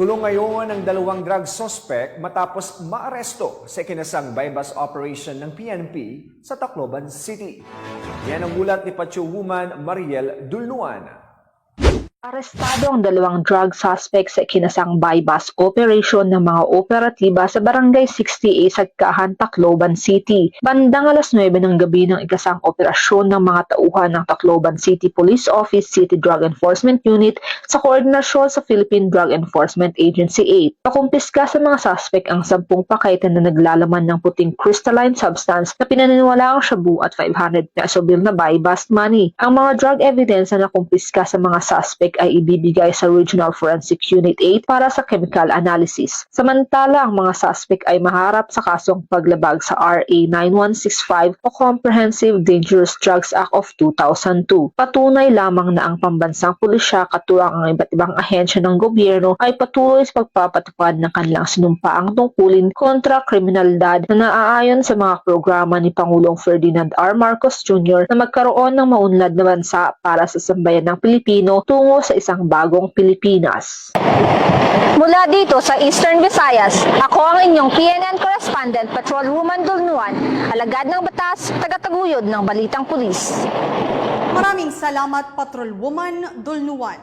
Kulong ngayon ang dalawang drug suspect matapos maaresto sa kinasang bypass operation ng PNP sa Tacloban City. Yan ang ulat ni Pacho Woman Mariel Dulnuan. Arestado ang dalawang drug suspects sa kinasang bypass operation ng mga operatiba sa Barangay 60A Sagkahan, Tacloban City. Bandang alas 9 ng gabi ng ikasang operasyon ng mga tauhan ng Tacloban City Police Office City Drug Enforcement Unit sa koordinasyon sa Philippine Drug Enforcement Agency 8. Pakumpiska sa mga suspect ang 10 pakaitan na naglalaman ng puting crystalline substance na pinaniniwalaang shabu at 500 peso bill na bypass money. Ang mga drug evidence na nakumpiska sa mga suspect ay ibibigay sa Regional Forensic Unit 8 para sa chemical analysis. Samantala, ang mga suspect ay maharap sa kasong paglabag sa RA 9165 o Comprehensive Dangerous Drugs Act of 2002. Patunay lamang na ang pambansang pulisya katurang ang iba't ibang ahensya ng gobyerno ay patuloy sa pagpapatupad ng kanilang sinumpaang tungkulin kontra kriminalidad na naaayon sa mga programa ni Pangulong Ferdinand R. Marcos Jr. na magkaroon ng maunlad na bansa para sa sambayan ng Pilipino tungo sa isang bagong Pilipinas. Mula dito sa Eastern Visayas, ako ang inyong PNN correspondent Patrolwoman Dulnuan, alagad ng batas, tagataguyod ng Balitang Pulis. Maraming salamat Patrolwoman Dulnuan.